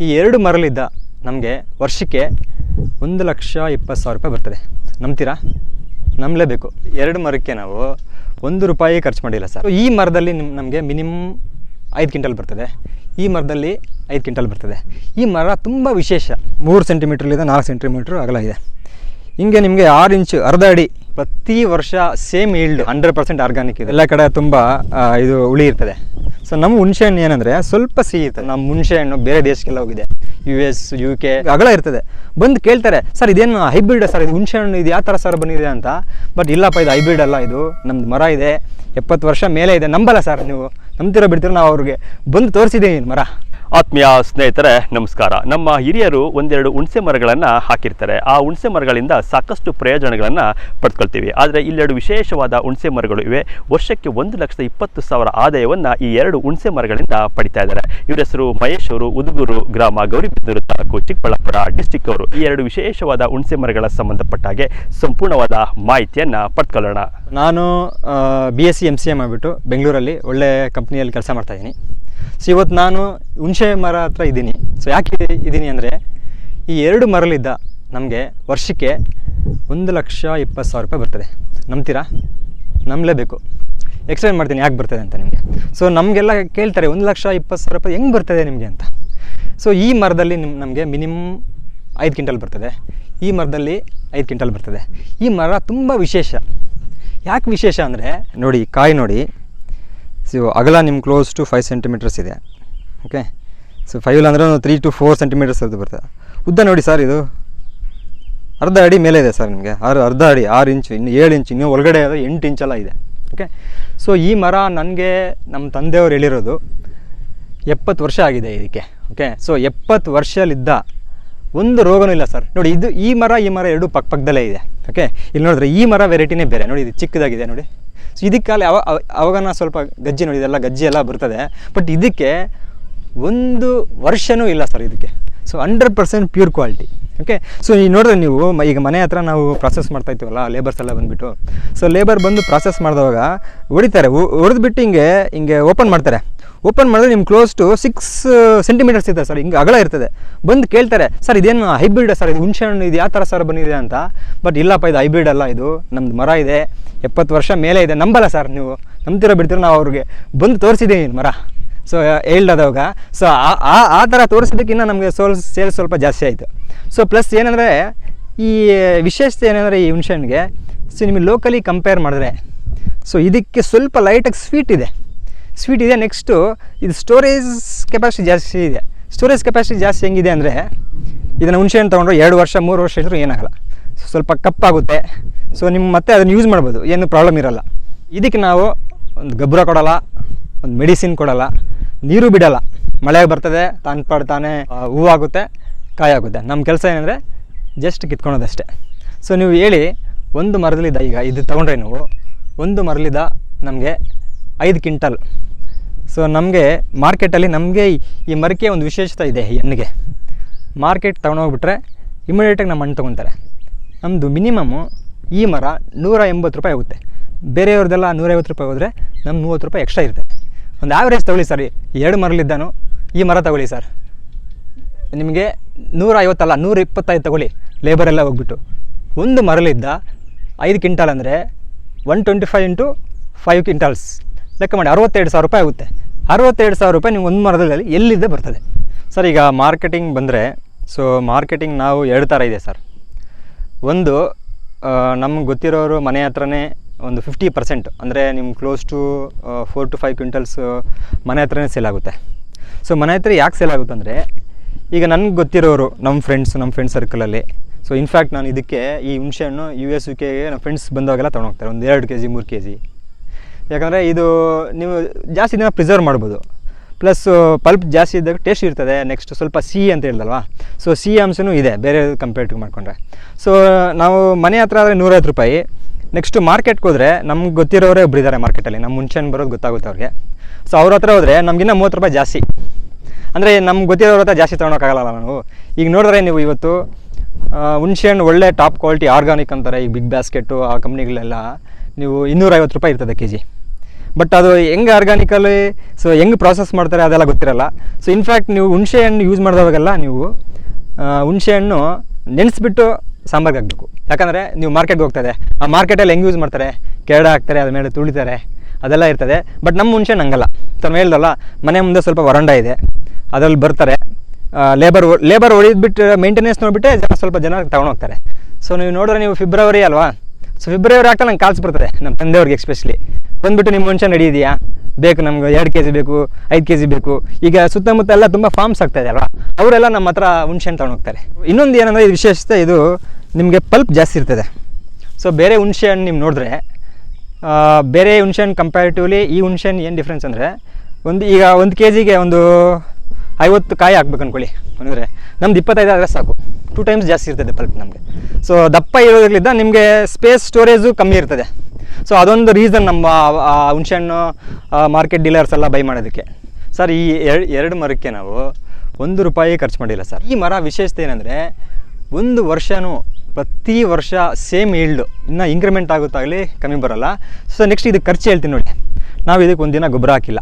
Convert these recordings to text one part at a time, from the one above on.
ಈ ಎರಡು ಮರಲಿದ್ದ ನಮಗೆ ವರ್ಷಕ್ಕೆ ಒಂದು ಲಕ್ಷ ಇಪ್ಪತ್ತು ಸಾವಿರ ರೂಪಾಯಿ ಬರ್ತದೆ. ನಂಬ್ತೀರಾ? ನಂಬಲೇಬೇಕು. ಎರಡು ಮರಕ್ಕೆ ನಾವು ಒಂದು ರೂಪಾಯಿ ಖರ್ಚು ಮಾಡಿಲ್ಲ ಸರ್. ಈ ಮರದಲ್ಲಿ ನಿಮ್ಮ ನಮಗೆ ಮಿನಿಮಮ್ ಐದು ಕ್ವಿಂಟಲ್ ಬರ್ತದೆ. ಈ ಮರದಲ್ಲಿ ಐದು ಕ್ವಿಂಟಲ್ ಬರ್ತದೆ. ಈ ಮರ ತುಂಬ ವಿಶೇಷ. ಮೂರು ಸೆಂಟಿಮೀಟ್ರಲ್ಲಿದೆ ನಾಲ್ಕು ಸೆಂಟಿಮೀಟ್ರ್ ಅಗಲ ಇದೆ. ಹಿಂಗೆ ನಿಮಗೆ ಆರು ಇಂಚು ಅರ್ಧ ಅಡಿ ಪ್ರತಿ ವರ್ಷ same yield hundred percent organic ಇದೆ. ಎಲ್ಲ ಕಡೆ ತುಂಬ ಇದು ಹುಳಿ ಇರ್ತದೆ. ಸೊ ನಮ್ಮ ಹುಣಸೆ ಹಣ್ಣು ಏನಂದರೆ ಸ್ವಲ್ಪ ಸಿಹಿ ಇರ್ತದೆ. ನಮ್ಮ ಹುಣಸೆ ಹಣ್ಣು ಬೇರೆ ದೇಶಕ್ಕೆಲ್ಲ ಹೋಗಿದೆ. ಯು ಎಸ್ ಯು ಕೆ ಅಗಲ ಇರ್ತದೆ. ಬಂದು ಕೇಳ್ತಾರೆ ಸರ್ ಇದೇನು ಹೈಬ್ರಿಡ್ ಸರ್? ಇದು ಹುಣಸೆ ಹಣ್ಣು ಇದು ಯಾವ ಥರ ಸರ್ ಬಂದಿದೆ ಅಂತ? ಬಟ್ ಇಲ್ಲಪ್ಪ ಇದು ಹೈಬ್ರಿಡ್ ಅಲ್ಲ ಇದು. ನಮ್ದು ಮರ ಇದೆ. ಎಪ್ಪತ್ತು ವರ್ಷ ಮೇಲೆ ಇದೆ. ನಂಬಲ್ಲ ಸರ್ ನೀವು. ನಂಬ್ತಿರೋ ಬಿಡ್ತೀರೋ ನಾವು ಅವ್ರಿಗೆ. ಬಂದು ತೋರಿಸಿದ್ದೀನಿ ಮರ. ಆತ್ಮೀಯ ಸ್ನೇಹಿತರೆ, ನಮಸ್ಕಾರ. ನಮ್ಮ ಹಿರಿಯರು ಒಂದೆರಡು ಹುಣಸೆ ಮರಗಳನ್ನು ಹಾಕಿರ್ತಾರೆ. ಆ ಹುಣಸೆ ಮರಗಳಿಂದ ಸಾಕಷ್ಟು ಪ್ರಯೋಜನಗಳನ್ನು ಪಡ್ಕೊಳ್ತೀವಿ. ಆದರೆ ಇಲ್ಲೆರಡು ವಿಶೇಷವಾದ ಹುಣಸೆ ಮರಗಳು ಇವೆ. ವರ್ಷಕ್ಕೆ ಒಂದು ಲಕ್ಷದ ಇಪ್ಪತ್ತು ಸಾವಿರ ಆದಾಯವನ್ನು ಈ ಎರಡು ಹುಣಸೆ ಮರಗಳಿಂದ ಪಡಿತಾ ಇದ್ದಾರೆ. ಇವರ ಹೆಸರು ಮಹೇಶ್ ಅವರು, ಉದುಗೂರು ಗ್ರಾಮ ಗೌರಿಬಿದ್ದೂರು ತಾಲೂಕು ಚಿಕ್ಕಬಳ್ಳಾಪುರ ಡಿಸ್ಟಿಕ್ ಅವರು. ಈ ಎರಡು ವಿಶೇಷವಾದ ಹುಣಸೆ ಮರಗಳ ಸಂಬಂಧಪಟ್ಟ ಹಾಗೆ ಸಂಪೂರ್ಣವಾದ ಮಾಹಿತಿಯನ್ನು ಪಡ್ಕೊಳ್ಳೋಣ. ನಾನು B S C M C A ಮಾಡಿಬಿಟ್ಟು ಬೆಂಗಳೂರಲ್ಲಿ ಒಳ್ಳೆ ಕಂಪ್ನಿಯಲ್ಲಿ ಕೆಲಸ ಮಾಡ್ತಾಯಿದ್ದೀನಿ ಸೊ ಇವತ್ತು ನಾನು ಹುಣಸೆ ಮರ ಹತ್ರ ಇದ್ದೀನಿ. ಸೊ ಯಾಕೆ ಇದ್ದೀನಿ ಅಂದರೆ, ಈ ಎರಡು ಮರಲಿದ್ದ ನಮಗೆ ವರ್ಷಕ್ಕೆ ಒಂದು ಲಕ್ಷ ಇಪ್ಪತ್ತು ಸಾವಿರ ರೂಪಾಯಿ ಬರ್ತದೆ. ನಂಬ್ತೀರಾ? ನಂಬಲೇಬೇಕು. ಎಕ್ಸ್ಪ್ಲೈನ್ ಮಾಡ್ತೀನಿ ಯಾಕೆ ಬರ್ತದೆ ಅಂತ ನಿಮಗೆ. ಸೊ ನಮಗೆಲ್ಲ ಕೇಳ್ತಾರೆ, ಒಂದು ಲಕ್ಷ ಇಪ್ಪತ್ತು ಸಾವಿರ ರೂಪಾಯಿ ಹೆಂಗೆ ಬರ್ತದೆ ನಿಮಗೆ ಅಂತ. ಸೊ ಈ ಮರದಲ್ಲಿ ನಿಮ್ಮ ನಮಗೆ ಮಿನಿಮಮ್ ಐದು ಕ್ವಿಂಟಲ್ ಬರ್ತದೆ. ಈ ಮರದಲ್ಲಿ ಐದು ಕ್ವಿಂಟಲ್ ಬರ್ತದೆ. ಈ ಮರ ತುಂಬ ವಿಶೇಷ. ಯಾಕೆ ವಿಶೇಷ ಅಂದರೆ, ನೋಡಿ, ಕಾಯಿ ನೋಡಿ ಸೊ ಅಗಲ ನಿಮ್ಮ ಕ್ಲೋಸ್ ಟು ಫೈವ್ ಸೆಂಟಿಮೀಟರ್ಸ್ ಇದೆ. ಓಕೆ ಸೊ ಫೈವ್ ಅಂದರೆ ತ್ರೀ ಟು ಫೋರ್ ಸೆಂಟಿಮೀಟರ್ಸ್ ಅದು ಬರ್ತದೆ. ಉದ್ದ ನೋಡಿ ಸರ್ ಇದು. ಅರ್ಧ ಅಡಿ ಮೇಲೆ ಇದೆ ಸರ್ ನಿಮಗೆ. ಆರು, ಅರ್ಧ ಅಡಿ, ಆರು ಇಂಚು ಇನ್ನು ಏಳು ಇಂಚು ಇನ್ನೂ ಒಳಗಡೆ ಅದು ಎಂಟು ಇಂಚೆಲ್ಲ ಇದೆ. ಓಕೆ ಸೊ ಈ ಮರ ನನಗೆ ನಮ್ಮ ತಂದೆಯವರು ಹೇಳಿರೋದು ಎಪ್ಪತ್ತು ವರ್ಷ ಆಗಿದೆ ಇದಕ್ಕೆ. ಓಕೆ ಸೊ ಎಪ್ಪತ್ತು ವರ್ಷಲಿದ್ದ ಒಂದು ರೋಗನೂ ಇಲ್ಲ ಸರ್ ನೋಡಿ, ಇದು ಈ ಮರ ಈ ಮರ ಎರಡು ಪಕ್ಕ ಪಕ್ಕದಲ್ಲೇ ಇದೆ. ಓಕೆ ಇಲ್ಲಿ ನೋಡಿದ್ರೆ ಈ ಮರ ವೆರೈಟಿನೇ ಬೇರೆ. ನೋಡಿ, ಇದು ಚಿಕ್ಕದಾಗಿದೆ, ನೋಡಿ. ಸೊ ಇದಕ್ಕಾಲಿ ಅವ ಅವಾಗ ಸ್ವಲ್ಪ ಗಜ್ಜಿ ನೋಡಿ, ಇದೆಲ್ಲ ಗಜ್ಜಿ ಎಲ್ಲ ಬರ್ತದೆ. ಬಟ್ ಇದಕ್ಕೆ ಒಂದು ವರ್ಷನೂ ಇಲ್ಲ ಸರ್ ಇದಕ್ಕೆ. So hundred percent pure quality okay so ಈ ನೋಡಿದ್ರೆ ನೀವು ಈಗ ಮನೆ ಹತ್ರ ನಾವು ಪ್ರಾಸೆಸ್ ಮಾಡ್ತಾ ಇದ್ದೀವಲ್ಲ ಲೇಬರ್ಸ್ ಎಲ್ಲ ಬಂದುಬಿಟ್ಟು. ಸೊ ಲೇಬರ್ ಬಂದು ಪ್ರಾಸೆಸ್ ಮಾಡಿದವಾಗ, ಹೊಡಿತಾರೆ. ಹೊಡೆದ್ಬಿಟ್ಟು ಹಿಂಗೆ ಹಿಂಗೆ ಓಪನ್ ಮಾಡ್ತಾರೆ. ಓಪನ್ ಮಾಡಿದ್ರೆ ನಿಮ್ಮ ಕ್ಲೋಸ್ ಟು ಸಿಕ್ಸ್ ಸೆಂಟಿಮೀಟರ್ಸ್ ಇದೆ ಸರ್, ಹಿಂಗೆ ಅಗಲ ಇರ್ತದೆ. ಬಂದು ಕೇಳ್ತಾರೆ, ಸರ್, ಇದೇನು ಹೈಬ್ರಿಡ್ ಸರ್? ಇದು ಹುಣಸೆ ಹಣ್ಣು ಇದು ಯಾವ ಥರ ಸರ್ ಬಂದಿದೆ ಅಂತ? ಬಟ್ ಇಲ್ಲಪ್ಪ, ಇದು ಹೈಬ್ರಿಡ್ ಅಲ್ಲ ಇದು. ನಮ್ದು ಮರ ಇದೆ. ಎಪ್ಪತ್ತು ವರ್ಷ ಮೇಲೆ ಇದೆ. ನಂಬಲ್ಲ ಸರ್ ನೀವು. ನಂಬ್ತಿರೋ ಬಿಡ್ತೀರೋ ನಾವು ಅವ್ರಿಗೆ. ಬಂದು ತೋರಿಸಿದ್ದೀನಿ ಮರ. ಸೊ ಹೇಳ್ದವಾಗ ಸೊ ಆ- ಆ ಥರ ತೋರಿಸಿದ್ದಕ್ಕಿಂತ ನಮಗೆ ಸೋಲ್, ಸೇಲ್ ಸ್ವಲ್ಪ ಜಾಸ್ತಿ ಆಯಿತು. ಸೊ ಪ್ಲಸ್ ಏನಂದರೆ, ಈ, ವಿಶೇಷತೆ ಏನಂದರೆ ಈ ಹುಣಸೆ ಹಣ್ಣಿಗೆ ಸೊ ನಿಮಗೆ ಲೋಕಲಿ ಕಂಪೇರ್ ಮಾಡಿದ್ರೆ ಸೊ ಇದಕ್ಕೆ ಸ್ವಲ್ಪ ಲೈಟಾಗಿ ಸ್ವೀಟ್ ಇದೆ. ಸ್ವೀಟ್ ಇದೆ ನೆಕ್ಸ್ಟು ಇದು ಸ್ಟೋರೇಜ್ ಕೆಪಾಸಿಟಿ ಜಾಸ್ತಿ ಇದೆ. ಸ್ಟೋರೇಜ್ ಕೆಪಾಸಿಟಿ ಜಾಸ್ತಿ ಹೆಂಗಿದೆ ಅಂದರೆ, ಇದನ್ನು ಹುಣಸೆ ಹಣ್ಣು ತೊಗೊಂಡ್ರೆ ಎರಡು ವರ್ಷ, ಮೂರು ವರ್ಷ ಇದ್ರೂ ಏನಾಗಲ್ಲ. ಸ್ವಲ್ಪ ಕಪ್ಪಾಗುತ್ತೆ. ಸೊ ನಿಮ್ಮ ಮತ್ತೆ ಅದನ್ನು ಯೂಸ್ ಮಾಡ್ಬೋದು, ಏನು ಪ್ರಾಬ್ಲಮ್ ಇರಲ್ಲ. ಇದಕ್ಕೆ ನಾವು ಒಂದು ಗೊಬ್ಬರ ಕೊಡಲ್ಲ, ಒಂದು ಮೆಡಿಸಿನ್ ಕೊಡಲ್ಲ, ನೀರು ಬಿಡಲ್ಲ. ಮಳೆ ಬರ್ತದೆ, ತಾನು ಪಾಡು ತಾನೇ ಹೂವಾಗುತ್ತೆ, ಕಾಯಾಗುತ್ತೆ. ನಮ್ಮ ಕೆಲಸ ಏನಂದರೆ ಜಸ್ಟ್ ಕಿತ್ಕೊಳೋದಷ್ಟೇ. ಸೊ ನೀವು ಹೇಳಿ, ಒಂದು ಮರದಲ್ಲಿದ್ದ, ಈಗ ಇದು ತೊಗೊಂಡ್ರೆ ನೀವು, ಒಂದು ಮರಲಿದ್ದ ನಮಗೆ ಐದು ಕ್ವಿಂಟಲ್ ಸೊ ನಮಗೆ ಮಾರ್ಕೆಟಲ್ಲಿ ನಮಗೆ ಈ ಮರಕ್ಕೆ ಒಂದು ವಿಶೇಷತೆ ಇದೆ ಈ ಹಣ್ಣಿಗೆ. ಮಾರ್ಕೆಟ್ ತೊಗೊಂಡೋಗ್ಬಿಟ್ರೆ ಇಮಿಡಿಯೇಟಾಗಿ ನಮ್ಮ ಹಣ್ಣು ತೊಗೊತಾರೆ. ನಮ್ಮದು ಮಿನಿಮಮ್ಮು ಈ ಮರ ನೂರ ಎಂಬತ್ತು ರೂಪಾಯಿ ಆಗುತ್ತೆ. ಬೇರೆಯವ್ರದ್ದೆಲ್ಲ ನೂರೈವತ್ತು ರೂಪಾಯಿ ಹೋದರೆ ನಮ್ಮ ಮೂವತ್ತು ರೂಪಾಯಿ ಎಕ್ಸ್ಟ್ರಾ ಇರುತ್ತೆ. ಒಂದು ಆ್ಯಾವ್ರೇಜ್ ತಗೊಳ್ಳಿ ಸರ್, ಎರಡು ಮರಲಿದ್ದಾನು ಈ ಮರ ತಗೊಳ್ಳಿ ಸರ್. ನಿಮಗೆ ನೂರ ಐವತ್ತಲ್ಲ ನೂರ ಇಪ್ಪತ್ತೈದು ತಗೊಳ್ಳಿ. ಲೇಬರ್ ಎಲ್ಲ ಹೋಗ್ಬಿಟ್ಟು. ಒಂದು ಮರಲಿದ್ದ ಐದು ಕ್ವಿಂಟಾಲ್ ಅಂದರೆ one twenty five into five quintals ಲೆಕ್ಕ ಮಾಡಿ, ಅರವತ್ತೆರಡು ಸಾವಿರ ರೂಪಾಯಿ ಆಗುತ್ತೆ. ಅರವತ್ತೆರಡು ಸಾವಿರ ರೂಪಾಯಿ ನೀವು ಒಂದು ಮರದಲ್ಲಿ ಎಲ್ಲಿದ್ದೇ ಬರ್ತದೆ? ಸರ್, ಈಗ ಮಾರ್ಕೆಟಿಂಗ್ ಬಂದರೆ ಸೊ ಮಾರ್ಕೆಟಿಂಗ್ ನಾವು ಎರಡು ಥರ ಇದೆ ಸರ್. ಒಂದು ನಮ್ಗೆ ಗೊತ್ತಿರೋರು ಮನೆ ಹತ್ರನೇ ಒಂದು ಫಿಫ್ಟಿ ಪರ್ಸೆಂಟ್, ಅಂದರೆ ನಿಮ್ಮ close to four to five quintals ಮನೆ ಹತ್ರನೇ ಸೇಲ್ ಆಗುತ್ತೆ. ಸೊ ಮನೆ ಹತ್ರ ಯಾಕೆ ಸೇಲ್ ಆಗುತ್ತೆ ಅಂದರೆ, ಈಗ ನನಗೆ ಗೊತ್ತಿರೋರು ನಮ್ಮ ಫ್ರೆಂಡ್ಸ್ ನಮ್ಮ ಫ್ರೆಂಡ್ ಸರ್ಕಲಲ್ಲಿ ಸೊ ಇನ್ಫ್ಯಾಕ್ಟ್ ನಾನು ಇದಕ್ಕೆ ಈ ಹುಣಸೆ ಹಣ್ಣು ಯು ಎಸ್ ಯು ಕೆಗೆ ನಮ್ಮ ಫ್ರೆಂಡ್ಸ್ ಬಂದಾಗೆಲ್ಲ ತೊಗೊಂಡೋಗ್ತಾರೆ. ಒಂದು ಎರಡು ಕೆ ಜಿ ಮೂರು ಕೆ ಜಿ ಯಾಕಂದರೆ ಇದು ನೀವು ಜಾಸ್ತಿ ದಿನ ಪ್ರಿಸರ್ವ್ ಮಾಡ್ಬೋದು. ಪ್ಲಸ್ ಪಲ್ಪ್ ಜಾಸ್ತಿ ಇದ್ದಾಗ ಟೇಸ್ಟ್ ಇರ್ತದೆ. ನೆಕ್ಸ್ಟ್ ಸ್ವಲ್ಪ ಸಿಹಿ ಅಂತ ಹೇಳ್ದಲ್ವಾ ಸೊ ಸಿಹಿ ಅಂಶನೂ ಇದೆ, ಬೇರೆ ಕಂಪೇರ್ ಟು ಮಾಡಿಕೊಂಡ್ರೆ. ಸೊ ನಾವು ಮನೆ ಹತ್ರ ಆದರೆ ನೂರೈವತ್ತು ರೂಪಾಯಿ. ನೆಕ್ಸ್ಟ್ ಮಾರ್ಕೆಟ್ಗೆ ಹೋದರೆ ನಮ್ಗೆ ಗೊತ್ತಿರೋರೇ ಒಬ್ಬರಿದ್ದಾರೆ ಮಾರ್ಕೆಟಲ್ಲಿ ನಮ್ಮ ಮುಂಚೆನೇ ಬರೋದು ಗೊತ್ತಾಗುತ್ತೆ ಅವ್ರಿಗೆ. ಸೊ ಅವ್ರ ಹತ್ರ ಹೋದರೆ ನಮಗಿನ್ನ ಮೂವತ್ತು ರೂಪಾಯಿ ಜಾಸ್ತಿ. ಅಂದರೆ ನಮ್ಗೆ ಗೊತ್ತಿರೋರ ಹತ್ರ ಜಾಸ್ತಿ ತೊಗೊಳಕ್ಕಾಗಲ್ಲ ನಾವು ಈಗ ನೋಡಿದ್ರೆ ನೀವು ಇವತ್ತು ಹುಣ್ಸೆ ಹಣ್ಣು ಒಳ್ಳೆ ಟಾಪ್ ಕ್ವಾಲಿಟಿ ಆರ್ಗಾನಿಕ್ ಅಂತಾರೆ, ಈ ಬಿಗ್ ಬ್ಯಾಸ್ಕೆಟು ಆ ಕಂಪ್ನಿಗಳೆಲ್ಲ ನೀವು ಇನ್ನೂರೈವತ್ತು ರೂಪಾಯಿ ಇರ್ತದೆ ಕೆ ಜಿ ಬಟ್ ಅದು ಹೆಂಗೆ ಆರ್ಗ್ಯಾನಿಕಲ್ಲಿ ಸೊ ಹೆಂಗೆ ಪ್ರಾಸೆಸ್ ಮಾಡ್ತಾರೆ ಅದೆಲ್ಲ ಗೊತ್ತಿರಲ್ಲ. ಸೊ ಇನ್ಫ್ಯಾಕ್ಟ್ ನೀವು ಹುಣಸೆ ಹಣ್ಣು ಯೂಸ್ ಮಾಡಿದವಾಗೆಲ್ಲ ನೀವು ಹುಣಸೆ ಹಣ್ಣು ನೆನೆಸ್ಬಿಟ್ಟು ಸಾಂಬಾರ್ಗೆ ಹಾಕಬೇಕು. ಯಾಕಂದರೆ ನೀವು ಮಾರ್ಕೆಟ್ಗೆ ಹೋಗ್ತದೆ ಆ ಮಾರ್ಕೆಟಲ್ಲಿ ಹೆಂಗೆ ಯೂಸ್ ಮಾಡ್ತಾರೆ? ಕೆರಡ ಹಾಕ್ತಾರೆ ಅದ್ರ ಮೇಲೆ ತುಳಿತಾರೆ, ಅದೆಲ್ಲ ಇರ್ತದೆ. ಬಟ್ ನಮ್ಮ ಹುಣಸೆ ಹಂಗಲ್ಲ. ತಾನು ಹೇಳ್ದಲ್ಲ, ಮನೆ ಮುಂದೆ ಸ್ವಲ್ಪ ವರಂಡ ಇದೆ. ಅದರಲ್ಲಿ ಬರ್ತಾರೆ. ಲೇಬರ್ ಲೇಬರ್ ಹೊಡಿದ್ಬಿಟ್ಟು ಮೇಂಟೆನೆನ್ಸ್ ನೋಡಿಬಿಟ್ಟೆ ಜನ ಸ್ವಲ್ಪ ಜನ ತಗೊಂಡು ಹೋಗ್ತಾರೆ. ಸೊ ನೀವು ನೋಡಿದ್ರೆ ನೀವು ಫೆಬ್ರವರಿ ಅಲ್ವಾ? ಸೊ ಫೆಬ್ರವರಿ ಆಗ್ತಾ ನಂಗೆ ಕಾಲ್ಸ್ ಬರ್ತದೆ ನಮ್ಮ ತಂದೆಯವ್ರಿಗೆ ಎಕ್ಸ್ಪೆಷಲಿ ಬಂದ್ಬಿಟ್ಟು ನಿಮ್ಮ ಮನುಷ್ಯ ನಡೆಯಿದೆಯಾ ಬೇಕು ನಮ್ಗೆ ಎರಡು ಕೆ ಜಿ ಬೇಕು, ಐದು ಕೆ ಜಿ ಬೇಕು. ಈಗ ಸುತ್ತಮುತ್ತ ಎಲ್ಲ ತುಂಬ ಫಾರ್ಮ್ಸ್ ಆಗ್ತಾ ಇದೆ ಅವರೆಲ್ಲ ನಮ್ಮ ಹತ್ರ ಹುಣಸೆ ಹಣ್ಣು ತಗೊಂಡು ಹೋಗ್ತಾರೆ. ಇನ್ನೊಂದು ಏನಂದರೆ ಇದು ವಿಶೇಷತೆ, ಇದು ನಿಮಗೆ ಪಲ್ಪ್ ಜಾಸ್ತಿ ಇರ್ತದೆ. ಸೊ ಬೇರೆ ಹುಣ್ಸೆ ಹಣ್ಣು ನೀವು ನೋಡಿದ್ರೆ ಬೇರೆ ಹುಣ್ಸೆ ಹಣ್ಣು ಕಂಪ್ಯಾರಿಟಿವ್ಲಿ ಈ ಹುಣ್ಸೆ ಹಣ್ಣು ಏನು ಡಿಫ್ರೆನ್ಸ್ ಅಂದರೆ, ಒಂದು ಈಗ ಒಂದು ಕೆ ಜಿಗೆ ಒಂದು ಐವತ್ತು ಕಾಯಿ ಹಾಕ್ಬೇಕು ಅಂದ್ಕೊಳ್ಳಿ ಅಂದರೆ ನಮ್ದು ಇಪ್ಪತ್ತೈದು ಆದರೆ ಸಾಕು. ಟು ಟೈಮ್ಸ್ ಜಾಸ್ತಿ ಇರ್ತದೆ ಪಲ್ಪ್ ನಮಗೆ. ಸೊ ದಪ್ಪ ಇರೋದ್ರಿಂದ ನಿಮಗೆ ಸ್ಪೇಸ್ ಸ್ಟೋರೇಜು ಕಮ್ಮಿ ಇರ್ತದೆ. ಸೊ ಅದೊಂದು ರೀಸನ್ ನಮ್ಮ, ಆ ಮಾರ್ಕೆಟ್ ಡೀಲರ್ಸ್ ಎಲ್ಲ ಬೈ ಮಾಡೋದಕ್ಕೆ. ಸರ್ ಈ ಎರಡು ಎರಡು ಮರಕ್ಕೆ ನಾವು ಒಂದು ರೂಪಾಯಿ ಖರ್ಚು ಮಾಡಿಲ್ಲ ಸರ್ ಈ ಮರ ವಿಶೇಷತೆ ಏನಂದರೆ ಒಂದು ವರ್ಷವೂ ಪ್ರತಿ ವರ್ಷ ಸೇಮ್ ಈಲ್ಡು ಇನ್ನೂ ಇಂಕ್ರಿಮೆಂಟ್ ಆಗುತ್ತಾಗಲಿ ಕಮ್ಮಿ ಬರೋಲ್ಲ. ಸೊ ನೆಕ್ಸ್ಟ್ ಇದಕ್ಕೆ ಖರ್ಚು ಹೇಳ್ತೀನಿ ನೋಡಿ. ನಾವು ಇದಕ್ಕೆ ಒಂದಿನ ಗೊಬ್ಬರ ಹಾಕಿಲ್ಲ.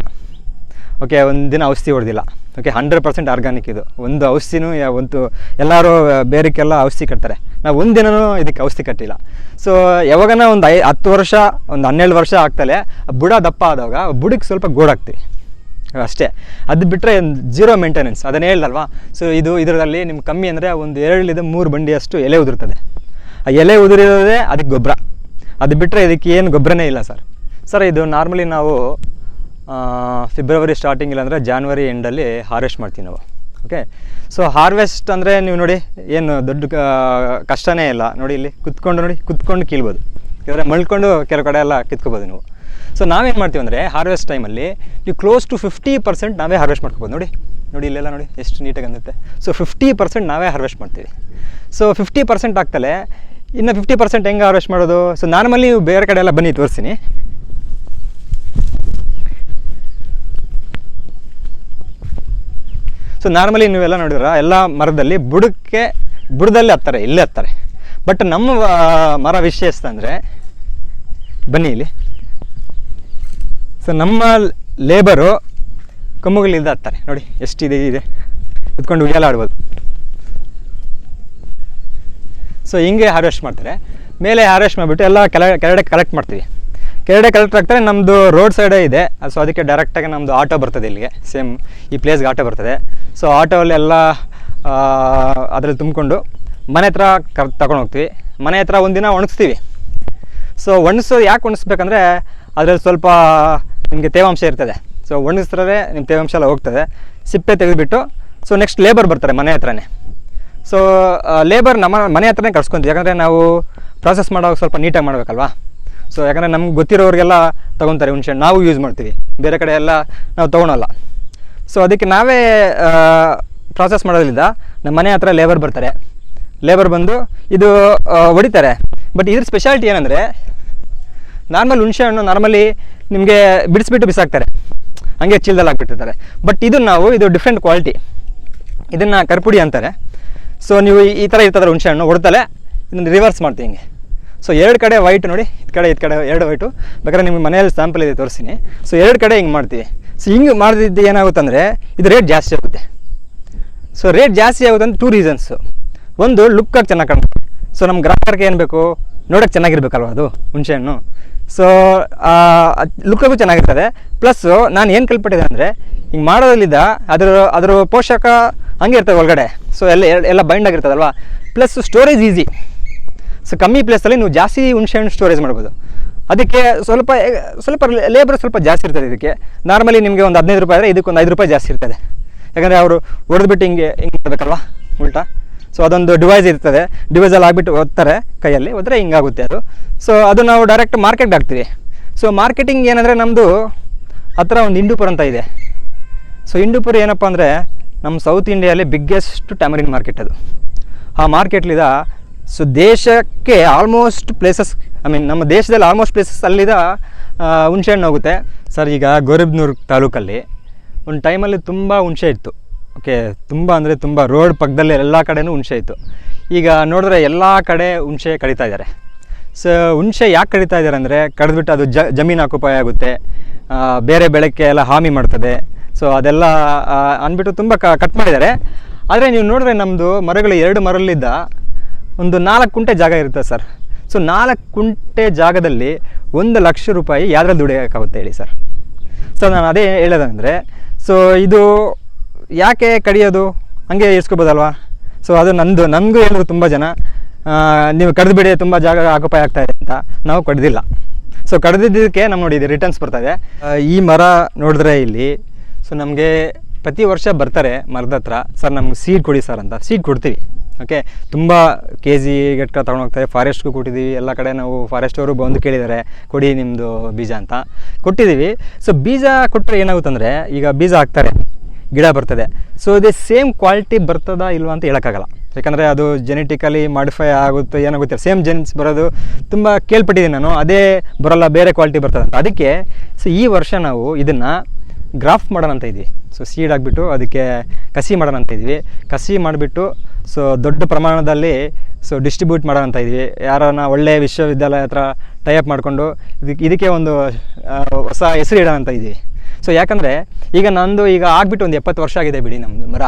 ಓಕೆ ಒಂದು ದಿನ ಔಷಧಿ ಹೊಡೆದಿಲ್ಲ. ಓಕೆ ಹಂಡ್ರೆಡ್ ಪರ್ಸೆಂಟ್ ಆರ್ಗಾನಿಕ್ ಇದು. ಒಂದು ಔಷಧಿನೂ ಒಂದು, ಎಲ್ಲರೂ ಬೇರೆಕ್ಕೆಲ್ಲ ಔಷಧಿ ಕಟ್ತಾರೆ. ನಾವು ಒಂದಿನೂ ಇದಕ್ಕೆ ಔಷಧಿ ಕಟ್ಟಿಲ್ಲ. ಸೊ ಯಾವಾಗನ ಒಂದು ಐ, ಹತ್ತು ವರ್ಷ, ಒಂದು ಹನ್ನೆರಡು ವರ್ಷ ಆಗ್ತಲೇ ಬುಡ ದಪ್ಪ ಆದಾಗ ಬುಡಕ್ಕೆ ಸ್ವಲ್ಪ ಗೋಡಾಗ್ತೀವಿ ಅಷ್ಟೇ. ಅದು ಬಿಟ್ಟರೆ ಜೀರೋ ಮೇಂಟೆನೆನ್ಸ್ ಅದನ್ನು ಹೇಳ್ದಲ್ವಾ? ಸೊ ಇದು ಇದರಲ್ಲಿ ನಿಮ್ಗೆ ಕಮ್ಮಿ ಅಂದರೆ ಒಂದು ಎರಡರಿಂದ ಮೂರು ಬಂಡಿಯಷ್ಟು ಎಲೆ ಉದುರ್ತದೆ. ಆ ಎಲೆ ಉದುರಿರೋದೇ ಅದಕ್ಕೆ ಗೊಬ್ಬರ ಅದು ಬಿಟ್ಟರೆ ಇದಕ್ಕೆ ಏನು ಗೊಬ್ಬರನೇ ಇಲ್ಲ, ಸರ್. ಸರ್, ಇದು ನಾರ್ಮಲಿ ನಾವು ಫೆಬ್ರವರಿ ಸ್ಟಾರ್ಟಿಂಗ್ ಇಲ್ಲಾಂದರೆ ಜಾನ್ವರಿ ಎಂಡಲ್ಲಿ ಹಾರ್ವೆಸ್ಟ್ ಮಾಡ್ತೀವಿ ನಾವು. ಓಕೆ ಸೊ ಹಾರ್ವೆಸ್ಟ್ ಅಂದರೆ ನೀವು ನೋಡಿ, ಏನು ದೊಡ್ಡ ಕಷ್ಟನೇ ಇಲ್ಲ. ನೋಡಿ ಇಲ್ಲಿ ಕುತ್ಕೊಂಡು ನೋಡಿ, ಕುತ್ಕೊಂಡು ಕೀಳ್ಬೋದು. ಯಾಕಂದರೆ ಮಳ್ಕೊಂಡು ಕೆಲವು ಕಡೆ ಎಲ್ಲ ಕಿತ್ಕೋಬೋದು ನೀವು. ಸೊ ನಾವೇನು ಮಾಡ್ತೀವಿ ಅಂದರೆ ಹಾರ್ವೆಸ್ಟ್ ಟೈಮಲ್ಲಿ ನೀವು ಕ್ಲೋಸ್ ಟು ಫಿಫ್ಟಿ ಪರ್ಸೆಂಟ್ ನಾವೇ ಹಾರ್ವೆಸ್ಟ್ ಮಾಡ್ಕೋಬೋದು. ನೋಡಿ ನೋಡಿ ಇಲ್ಲೆಲ್ಲ ನೋಡಿ, ಎಷ್ಟು ನೀಟಾಗಿ ಅಂದಿರುತ್ತೆ. ಸೊ ಫಿಫ್ಟಿ ಪರ್ಸೆಂಟ್ ನಾವೇ ಹಾರ್ವೆಸ್ಟ್ ಮಾಡ್ತೀವಿ. ಸೊ ಫಿಫ್ಟಿ ಪರ್ಸೆಂಟ್ ಆಗ್ತಲೇ, ಇನ್ನು ಫಿಫ್ಟಿ ಪರ್ಸೆಂಟ್ ಹೆಂಗೆ ಹಾರ್ವೆಸ್ಟ್ ಮಾಡೋದು? ಸೊ ನಾರ್ಮಲಿ ನೀವು ಬೇರೆ ಕಡೆ ಎಲ್ಲ ಬನ್ನಿ ತೋರಿಸ್ತೀನಿ. ಸೊ ನಾರ್ಮಲಿ ನೀವೆಲ್ಲ ನೋಡಿದ್ರ, ಎಲ್ಲ ಮರದಲ್ಲಿ ಬುಡಕ್ಕೆ, ಬುಡದಲ್ಲಿ ಹತ್ತಾರೆ, ಇಲ್ಲೇ ಹತ್ತಾರೆ. ಬಟ್ ನಮ್ಮ ಮರ ವಿಶೇಷತೆ ಅಂದರೆ, ಬನ್ನಿ ಇಲ್ಲಿ. ಸೊ ನಮ್ಮ ಲೇಬರು ಕಮ್ಮುಗಳಿಂದ ಹತ್ತಾರೆ. ನೋಡಿ, ಎಷ್ಟಿದೆ, ಇದೆ. ಕುತ್ಕೊಂಡು ಉಯ್ಯಾಲ ಆಡ್ಬೋದು. ಸೊ ಹಿಂಗೆ ಹಾರ್ವೆಸ್ಟ್ ಮಾಡ್ತಾರೆ. ಮೇಲೆ ಹಾರ್ವೆಸ್ಟ್ ಮಾಡಿಬಿಟ್ಟು ಎಲ್ಲ ಕೆಳ ಕೆಳಗಡೆ ಕಲೆಕ್ಟ್ ಮಾಡ್ತೀವಿ. ಕೆಳಗಡೆ ಕಲೆಕ್ಟ್ ಆಗ್ತಾರೆ ನಮ್ಮದು ರೋಡ್ ಸೈಡೇ ಇದೆ. ಸೊ ಅದಕ್ಕೆ ಡೈರೆಕ್ಟಾಗಿ ನಮ್ಮದು ಆಟೋ ಬರ್ತದೆ ಇಲ್ಲಿಗೆ. ಸೇಮ್ ಈ ಪ್ಲೇಸ್ಗೆ ಆಟೋ ಬರ್ತದೆ. ಸೊ ಆಟೋಲ್ಲೆಲ್ಲ ಅದರಲ್ಲಿ ತುಂಬಿಕೊಂಡು ಮನೆ ಹತ್ರ ಕರ್ ತಗೊಂಡು ಹೋಗ್ತೀವಿ. ಮನೆ ಹತ್ರ ಒಂದಿನ ಒಣಗಿಸ್ತೀವಿ. ಸೊ ಒಣಗಿಸೋದು ಯಾಕೆ ಒಣಗಿಸ್ಬೇಕಂದ್ರೆ ಅದರಲ್ಲಿ ಸ್ವಲ್ಪ ನಿಮಗೆ ತೇವಾಂಶ ಇರ್ತದೆ. ಸೊ ಒಣಗಿಸ್ತಾರೆ ನಿಮ್ಮ ತೇವಾಂಶ ಎಲ್ಲ ಹೋಗ್ತದೆ. ಸಿಪ್ಪೆ ತೆಗೆದುಬಿಟ್ಟು ಸೊ ನೆಕ್ಸ್ಟ್ ಲೇಬರ್ ಬರ್ತಾರೆ ಮನೆ ಹತ್ರನೇ. ಸೊ ಲೇಬರ್ ನಮ್ಮ ಮನೆ ಹತ್ರನೇ ಕಳ್ಸ್ಕೊಂತೀವಿ ಯಾಕಂದರೆ ನಾವು ಪ್ರಾಸೆಸ್ ಮಾಡೋವಾಗ ಸ್ವಲ್ಪ ನೀಟಾಗಿ ಮಾಡಬೇಕಲ್ವಾ? ಸೊ ಯಾಕಂದರೆ ನಮ್ಗೆ ಗೊತ್ತಿರೋರಿಗೆಲ್ಲ ತೊಗೊತಾರೆ ಹುಣ್ಸೆ. ಹಣ್ಣು ನಾವು ಯೂಸ್ ಮಾಡ್ತೀವಿ. ಬೇರೆ ಕಡೆ ಎಲ್ಲ ನಾವು ತೊಗೊಳಲ್ಲ. ಸೊ ಅದಕ್ಕೆ ನಾವೇ ಪ್ರಾಸೆಸ್ ಮಾಡೋದ್ರಿಂದ ನಮ್ಮ ಮನೆ ಹತ್ರ ಲೇಬರ್ ಬರ್ತಾರೆ. ಲೇಬರ್ ಬಂದು ಇದು ಹೊಡಿತಾರೆ. ಬಟ್ ಇದ್ರ ಸ್ಪೆಷಾಲಿಟಿ ಏನಂದರೆ ನಾರ್ಮಲ್ ಹುಣಸೆ ಹಣ್ಣು ನಾರ್ಮಲಿ ನಿಮಗೆ ಬಿಡಿಸ್ಬಿಟ್ಟು ಬಿಸಾಕ್ತಾರೆ. ಹಂಗೆ ಚೀಲದಲ್ಲಿ ಹಾಕ್ಬಿಟ್ಟಿರ್ತಾರೆ. ಬಟ್ ಇದು ನಾವು, ಇದು ಡಿಫ್ರೆಂಟ್ ಕ್ವಾಲಿಟಿ ಇದನ್ನು ಕರ್ಪುಡಿ ಅಂತಾರೆ. ಸೊ ನೀವು ಈ- ಈ ಥರ ಇರ್ತದ್ರೆ ಹುಣಸೆ ಹಣ್ಣು ಹೊಡ್ತಲೇ ಇದನ್ನು ರಿವರ್ಸ್ ಮಾಡ್ತೀವಿ ಹಿಂಗೆ. ಸೊ ಎರಡು ಕಡೆ ವೈಟ್ ನೋಡಿ, ಇದು ಕಡೆ ಇದು ಕಡೆ ಎರಡು ವೈಟು ಬೇಕಾದ್ರೆ ನಿಮ್ಗೆ ಮನೆಯಲ್ಲಿ ಸ್ಯಾಂಪಲ್ ಇದೆ ತೋರಿಸ್ತೀನಿ. ಸೊ ಎರಡು ಕಡೆ ಹಿಂಗೆ ಮಾಡ್ತೀವಿ. ಸೊ ಹಿಂಗೆ ಮಾಡಿದ್ದು ಏನಾಗುತ್ತಂದರೆ, ಇದು ರೇಟ್ ಜಾಸ್ತಿ ಆಗುತ್ತೆ. ಸೊ ರೇಟ್ ಜಾಸ್ತಿ ಆಗುತ್ತೆ ಅಂತ ಟೂ ರೀಸನ್ಸು ಒಂದು ಲುಕ್ಕಾಗಿ ಚೆನ್ನಾಗಿ ಕಾಣುತ್ತೆ ಸೊ ನಮ್ಮ ಗ್ರಾಹಕರಿಗೆ ಏನು ಬೇಕು? ನೋಡೋಕೆ ಚೆನ್ನಾಗಿರ್ಬೇಕಲ್ವ ಅದು ಹುಣಸೆಹಣ್ಣು ಸೊ ಲುಕ್ಕಾಗೂ ಚೆನ್ನಾಗಿರ್ತದೆ. ಪ್ಲಸ್ಸು ನಾನು ಏನು ಕಲ್ಪಟ್ಟಿದೆ ಅಂದರೆ, ಹಿಂಗೆ ಮಾಡೋದ್ರಿಂದ ಅದರ ಅದರ ಪೋಷಕ ಹಂಗೆ ಇರ್ತದೆ ಒಳಗಡೆ. ಸೊ ಎಲ್ಲ ಎಲ್ಲ ಬೈಂಡ್ ಆಗಿರ್ತದಲ್ವ? ಪ್ಲಸ್ ಸ್ಟೋರೇಜ್ ಈಸಿ ಸೊ ಕಮ್ಮಿ ಪ್ಲೇಸಲ್ಲಿ ನೀವು ಜಾಸ್ತಿ ಹುಣಸೆ ಹಣ್ಣು ಸ್ಟೋರೇಜ್ ಮಾಡ್ಬೋದು. ಅದಕ್ಕೆ ಸ್ವಲ್ಪ ಸ್ವಲ್ಪ ಲೇಬರ್ ಸ್ವಲ್ಪ ಜಾಸ್ತಿ ಇರ್ತದೆ ಇದಕ್ಕೆ. ನಾರ್ಮಲಿ ನಿಮಗೆ ಒಂದು ಹದಿನೈದು ರೂಪಾಯಿ ಆದರೆ ಇದಕ್ಕೆ ಒಂದು ಐದು ರೂಪಾಯಿ ಜಾಸ್ತಿ ಇರ್ತದೆ. ಯಾಕಂದರೆ ಅವರು ಹೊಡೆದ್ಬಿಟ್ಟು ಹಿಂಗೆ ಹಿಂಗೆ ಮಾಡಬೇಕಲ್ವಾ ಉಲ್ಟಾ? ಸೊ ಅದೊಂದು ಡಿವೈಸ್ ಇರ್ತದೆ. ಡಿವೈಸಲ್ಲಿ ಆಗಿಬಿಟ್ಟು ಓದ್ತಾರೆ ಕೈಯಲ್ಲಿ ಹೋದರೆ ಹಿಂಗಾಗುತ್ತೆ ಅದು. ಸೊ ಅದು ನಾವು ಡೈರೆಕ್ಟ್ ಮಾರ್ಕೆಟ್ಗೆ ಹಾಕ್ತೀವಿ. ಸೊ ಮಾರ್ಕೆಟಿಂಗ್ ಏನಂದರೆ ನಮ್ಮದು ಹತ್ರ ಒಂದು ಇಂಡುಪುರ್ ಅಂತ ಇದೆ. ಸೊ ಇಂಡುಪುರ್ ಏನಪ್ಪ ಅಂದರೆ ನಮ್ಮ ಸೌತ್ ಇಂಡಿಯಾದಲ್ಲಿ ಬಿಗ್ಗೆಸ್ಟ್ ಟ್ಯಾಮರಿನ್ ಮಾರ್ಕೆಟ್ ಅದು. ಆ ಮಾರ್ಕೆಟ್ಲಿದ ಸೊ ದೇಶಕ್ಕೆ ಆಲ್ಮೋಸ್ಟ್ ಪ್ಲೇಸಸ್ ಐ ಮೀನ್ ನಮ್ಮ ದೇಶದಲ್ಲಿ ಆಲ್ಮೋಸ್ಟ್ ಪ್ಲೇಸಸ್ ಅಲ್ಲಿದ ಹುಣಸೆ ಹಣ್ಣು ಹೋಗುತ್ತೆ. ಸರ್ ಈಗ ಗೋರಿಬ್ನೂರು ತಾಲೂಕಲ್ಲಿ ಒಂದು ಟೈಮಲ್ಲಿ ತುಂಬ ಹುಣಸೆ ಇತ್ತು. ಓಕೆ ತುಂಬ ಅಂದರೆ ತುಂಬ ರೋಡ್ ಪಕ್ಕದಲ್ಲಿ ಎಲ್ಲ ಕಡೆನೂ ಹುಣಸೆ ಇತ್ತು. ಈಗ ನೋಡಿದ್ರೆ ಎಲ್ಲ ಕಡೆ ಹುಣಸೆ ಕಡಿತಾ ಇದ್ದಾರೆ ಸೊ ಹುಣಸೆ ಯಾಕೆ ಕಡಿತಾ ಇದ್ದಾರೆ ಅಂದರೆ ಕಡಿದ್ಬಿಟ್ಟು ಅದು ಜ, ಜಮೀನು ಆಕುಪಾಯ ಆಗುತ್ತೆ. ಬೇರೆ ಬೆಳಕ್ಕೆ ಎಲ್ಲ ಹಾಮಿ ಮಾಡ್ತದೆ. ಸೊ ಅದೆಲ್ಲ ಅಂದ್ಬಿಟ್ಟು ತುಂಬ ಕಟ್ ಮಾಡಿದ್ದಾರೆ. ಆದರೆ ನೀವು ನೋಡಿದ್ರೆ ನಮ್ಮದು ಮರಗಳು ಎರಡು ಮರಲ್ಲಿದ್ದ ಒಂದು ನಾಲ್ಕು ಕುಂಟೆ ಜಾಗ ಇರುತ್ತೆ ಸರ್. ಸೊ ನಾಲ್ಕು ಕುಂಟೆ ಜಾಗದಲ್ಲಿ ಒಂದು ಲಕ್ಷ ರೂಪಾಯಿ ಯಾವ್ದ್ರಲ್ಲಿ ದುಡಿಯೋಕ್ಕಾಗುತ್ತೆ ಹೇಳಿ ಸರ್? ಸೊ ನಾನು ಅದೇ ಹೇಳೋದಂದರೆ ಸೊ ಇದು ಯಾಕೆ ಕಡಿಯೋದು? ಹಂಗೆ ಇಸ್ಕೋಬೋದಲ್ವಾ ಸೊ ಅದು ನಂದು ನನಗೂ ಹೇಳಿದ್ರು ತುಂಬ ಜನ ನೀವು ಕಡ್ದು ಬಿಡಿ, ತುಂಬ ಜಾಗ ಆಕುಪಾಯ ಆಗ್ತಾ ಇದೆ ಅಂತ ನಾವು ಕಡ್ದಿಲ್ಲ. ಸೊ ಕಡ್ದಿದ್ದಕ್ಕೆ ನಮ್ಮ ನೋಡಿ ಇದು ರಿಟರ್ನ್ಸ್ ಬರ್ತಾ ಇದೆ. ಈ ಮರ ನೋಡಿದ್ರೆ ಇಲ್ಲಿ ಸೊ ನಮಗೆ ಪ್ರತಿ ವರ್ಷ ಬರ್ತಾರೆ ಮರದ ಹತ್ರ. ಸರ್, ನಮ್ಗೆ ಸೀಡ್ ಕೊಡಿ ಸರ್ ಅಂತ. ಸೀಡ್ ಕೊಡ್ತೀವಿ. ಓಕೆ ತುಂಬ ಕೆ ಜಿ ಗಟ್ಕ ತೊಗೊಂಡೋಗ್ತಾರೆ ಫಾರೆಸ್ಟ್ಗೂ ಕೊಟ್ಟಿದ್ದೀವಿ. ಎಲ್ಲ ಕಡೆ ನಾವು ಫಾರೆಸ್ಟ್ ಅವರು ಬಂದು ಕೇಳಿದ್ದಾರೆ. ಕೊಡಿ ನಿಮ್ಮದು ಬೀಜ ಅಂತ. ಕೊಟ್ಟಿದ್ದೀವಿ. ಸೊ ಬೀಜ ಕೊಟ್ಟರೆ ಏನಾಗುತ್ತಂದರೆ, ಈಗ ಬೀಜ ಹಾಕ್ತಾರೆ. ಗಿಡ ಬರ್ತದೆ. ಸೊ ಅದೇ ಸೇಮ್ ಕ್ವಾಲಿಟಿ ಬರ್ತದಾ ಇಲ್ವಾ ಅಂತ ಹೇಳೋಕ್ಕಾಗಲ್ಲ. ಯಾಕಂದರೆ ಅದು ಜೆನೆಟಿಕಲಿ ಮಾಡಿಫೈ ಆಗುತ್ತೆ ಏನಾಗುತ್ತೆ ಸೇಮ್ ಜೆನ್ಸ್ ಬರೋದು ತುಂಬ ಕೇಳ್ಪಟ್ಟಿದ್ದೀನಿ ನಾನು. ಅದೇ ಬರೋಲ್ಲ, ಬೇರೆ ಕ್ವಾಲಿಟಿ ಬರ್ತದೆ ಅಂತ. ಅದಕ್ಕೆ ಸೊ ಈ ವರ್ಷ ನಾವು ಇದನ್ನು ಗ್ರಾಫ್ಟ್ ಮಾಡೋಣ ಅಂತ ಇದ್ವಿ. ಸೊ ಸೀಡ್ ಆಗಿಬಿಟ್ಟು ಅದಕ್ಕೆ ಕಸಿ ಮಾಡೋಣ ಅಂತ ಇದ್ವಿ. ಕಸಿ ಮಾಡಿಬಿಟ್ಟು ಸೊ ದೊಡ್ಡ ಪ್ರಮಾಣದಲ್ಲಿ ಸೊ ಡಿಸ್ಟ್ರಿಬ್ಯೂಟ್ ಮಾಡೋಣ ಅಂತ ಇದ್ವಿ. ಯಾರನ್ನ ಒಳ್ಳೆಯ ವಿಶ್ವವಿದ್ಯಾಲಯ ಹತ್ರ ಟೈಅಪ್ ಮಾಡಿಕೊಂಡು ಇದಕ್ಕೆ ಇದಕ್ಕೆ ಒಂದು ಹೊಸ ಹೆಸರು ಇಡೋಣ ಅಂತ ಇದ್ವಿ. ಸೊ ಯಾಕಂದರೆ, ಈಗ ನಂದು ಈಗ ಆಗ್ಬಿಟ್ಟು ಒಂದು ಎಪ್ಪತ್ತು ವರ್ಷ ಆಗಿದೆ ಬಿಡಿ ನಮ್ಮದು ಮರ.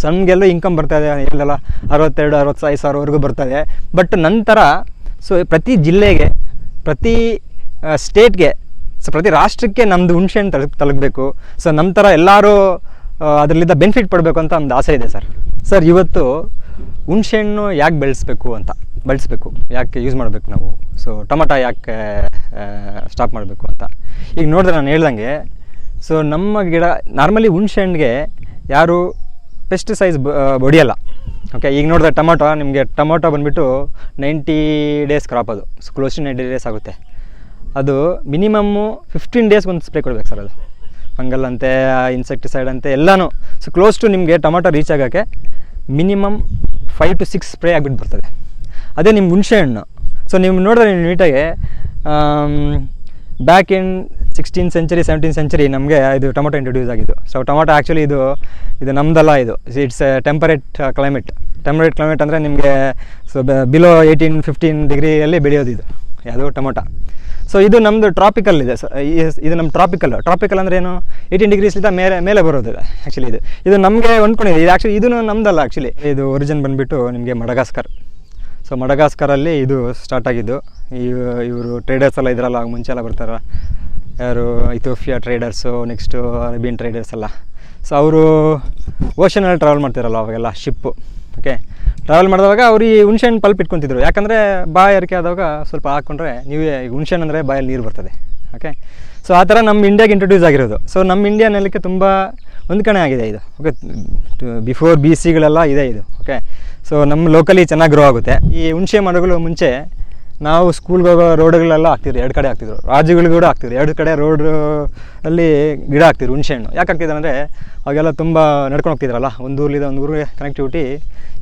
ಸೊ ಇನ್ಕಮ್ ಬರ್ತಾ ಇದೆ ಎಲ್ಲೆಲ್ಲ ಅರವತ್ತೆರಡು ಅರವತ್ತೈದು ಸಾವಿರವರೆಗೂ ಬರ್ತಾಯಿದೆ ಬಟ್ ನಂತರ ಸೊ ಪ್ರತಿ ಜಿಲ್ಲೆಗೆ, ಪ್ರತಿ ಸ್ಟೇಟ್ಗೆ ಸೊ ಪ್ರತಿ ರಾಷ್ಟ್ರಕ್ಕೆ ನಮ್ಮದು ಹುಣ್ಸೆಹಣ್ಣು ತಲುಪ್, ತಲುಪಬೇಕು. ಸೊ ನಮ್ಮ ಥರ ಎಲ್ಲರೂ ಅದರಲ್ಲಿದ್ದ ಬೆನಿಫಿಟ್ ಪಡಬೇಕು ಅಂತ ಒಂದು ಆಸೆ ಇದೆ ಸರ್ ಸರ್ ಇವತ್ತು ಹುಣ್ಸೆಹಣ್ಣು ಯಾಕೆ ಬೆಳೆಸ್ಬೇಕು ಅಂತ, ಬೆಳೆಸ್ಬೇಕು, ಯಾಕೆ ಯೂಸ್ ಮಾಡಬೇಕು ನಾವು? ಸೊ ಟೊಮಟೊ ಯಾಕೆ ಸ್ಟಾಪ್ ಮಾಡಬೇಕು ಅಂತ. ಈಗ ನೋಡಿದ್ರೆ ನಾನು ಹೇಳ್ದಂಗೆ ಸೊ ನಮ್ಮ ಗಿಡ ನಾರ್ಮಲಿ ಹುಣ್ಸೆಹಣ್ಣಿಗೆ ಯಾರು ಪೆಸ್ಟಿಸೈಡ್ಸ್ ಬಡಿಯಲ್ಲ. ಓಕೆ ಈಗ ನೋಡಿದ್ರೆ ಟೊಮೊಟೊ, ನಿಮಗೆ ಟೊಮೊಟೊ ಬಂದುಬಿಟ್ಟು ನೈಂಟಿ ಡೇಸ್ ಕ್ರಾಪ್ ಅದು. So close to ninety days ಆಗುತ್ತೆ. ಅದು ಮಿನಿಮಮ್ಮು ಫಿಫ್ಟೀನ್ ಡೇಸ್ಗೆ ಒಂದು ಸ್ಪ್ರೇ ಕೊಡ್ಬೇಕು ಸರ್ ಅದು. ಫಂಗಲ್ ಅಂತೆ ಇನ್ಸೆಕ್ಟಿಸೈಡ್ ಅಂತೆ, ಎಲ್ಲನೂ. ಸೊ ಕ್ಲೋಸ್ ಟು ನಿಮಗೆ ಟೊಮೊಟೊ ರೀಚ್ ಆಗೋಕ್ಕೆ minimum five to six spray ಆಗಿಬಿಟ್ಟು ಬರ್ತದೆ. ಅದೇ ನಿಮ್ಮ ಹುಣಸೆ ಹಣ್ಣು. ಸೊ ನೀವು ನೋಡಿದ್ರೆ ನೀವು ನೀಟಾಗಿ back in sixteen century seventeen century ನಮಗೆ ಇದು ಟೊಮೊಟೊ ಇಂಟ್ರೊಡ್ಯೂಸ್ ಆಗಿದ್ದು. ಸೊ ಟೊಮೊಟೊ ಆ್ಯಕ್ಚುಲಿ ಇದು ಇದು ನಮ್ಮದಲ್ಲ ಇದು. It's temperate climate temperate climate ಅಂದರೆ ನಿಮಗೆ ಸೊ ಬಿಲೋ ಏಯ್ಟೀನ್ ಫಿಫ್ಟೀನ್ ಡಿಗ್ರಿಯಲ್ಲಿ ಬೆಳೆಯೋದು ಇದು ಯಾವುದು ಟೊಮೊಟೊ. ಸೊ ಇದು ನಮ್ಮದು ಟ್ರಾಪಿಕಲ್ ಇದೆ. ಸ ಈ- ಇದು ನಮ್ಮ ಟ್ರಾಪಿಕಲ್ ಟ್ರಾಪಿಕಲ್ ಅಂದರೆ ಏನು? ಏಯ್ಟೀನ್ ಡಿಗ್ರೀಸ್ಲಿಂದ ಮೇಲೆ ಮೇಲೆ ಬರೋದು ಇದು ಆ್ಯಕ್ಚುಲಿ ಇದು. ಇದು ನಮಗೆ ಹೊಂದ್ಕೊಂಡಿದೆ ಇದು. ಆ್ಯಕ್ಚುಲಿ ಇದೂ ನಮ್ಮದಲ್ಲ ಆ್ಯಕ್ಚುಲಿ ಇದು ಒರಿಜಿನ್ ಬಂದುಬಿಟ್ಟು ನಿಮಗೆ ಮಡಗಾಸ್ಕರ್. ಸೊ ಮಡಗಾಸ್ಕರಲ್ಲಿ ಇದು ಸ್ಟಾರ್ಟ್ ಆಗಿದ್ದು. ಇವರು ಟ್ರೇಡರ್ಸ್ ಎಲ್ಲ ಇದ್ರಲ್ಲ ಮುಂಚೆ ಎಲ್ಲ ಬರ್ತಾರ. ಯಾರು? Ethiopia traders next Arabian traders ಎಲ್ಲ. ಸೊ ಅವರು ಓಷನಲ್ಲಿ ಟ್ರಾವೆಲ್ ಮಾಡ್ತಿರಲ್ಲ ಅವಾಗೆಲ್ಲ ಶಿಪ್ಪು ಓಕೆ ಟ್ರಾವೆಲ್ ಮಾಡಿದಾಗ ಅವ್ರು ಈ ಹುಣ್ಸೆಹಣ್ಣು ಪಲ್ಪ್ ಇಟ್ಕೊತಿದ್ರು. ಯಾಕಂದರೆ ಬಾಯಿ ಅರಿಕೆ ಆದಾಗ ಸ್ವಲ್ಪ ಹಾಕ್ಕೊಂಡ್ರೆ ನೀವೇ ಹುಣ್ಸೆಹಣ್ಣು ಅಂದರೆ ಬಾಯಲ್ಲಿ ನೀರು ಬರ್ತದೆ. ಓಕೆ ಸೊ ಆ ಥರ ನಮ್ಮ ಇಂಡಿಯಾಗೆ ಇಂಟ್ರೊಡ್ಯೂಸ್ ಆಗಿರೋದು. ಸೊ ನಮ್ಮ ಇಂಡಿಯಾ ನೆಲಕ್ಕೆ ತುಂಬ ಹೊಂದ್ಕಣೆ ಆಗಿದೆ ಇದು. ಓಕೆ ಬಿಫೋರ್ ಬಿ ಸಿಗಳೆಲ್ಲ ಇದೆ ಇದು. ಓಕೆ ಸೊ ನಮ್ಮ ಲೋಕಲಿ ಚೆನ್ನಾಗಿ ಗ್ರೋ ಆಗುತ್ತೆ. ಈ ಹುಣಸೆ ಮರಗಳು ಮುಂಚೆ ನಾವು ಸ್ಕೂಲ್ಗೆ ಹೋಗೋ ರೋಡ್ಗಳೆಲ್ಲ ಹಾಕ್ತಿದ್ರು, ಎರಡು ಕಡೆ ಹಾಕ್ತಿದ್ರು. ರಾಜ್ಯಗಳಿಗೆ ಕೂಡ ಹಾಕ್ತಿದ್ರು. ಎರಡು ಕಡೆ ರೋಡ್ ಅಲ್ಲಿ ಗಿಡ ಹಾಕ್ತಿದ್ರು ಹುಣಸೆ ಹಣ್ಣು ಯಾಕೆ ಹಾಕ್ತಿದ್ರು ಅಂದರೆ ಅವಾಗೆಲ್ಲ ತುಂಬ ನಡ್ಕೊಂಡು ಹೋಗ್ತಿದ್ರಲ್ಲ, ಒಂದು ಊರಿಂದ ಒಂದು ಊರಿಗೆ ಕನೆಕ್ಟಿವಿಟಿ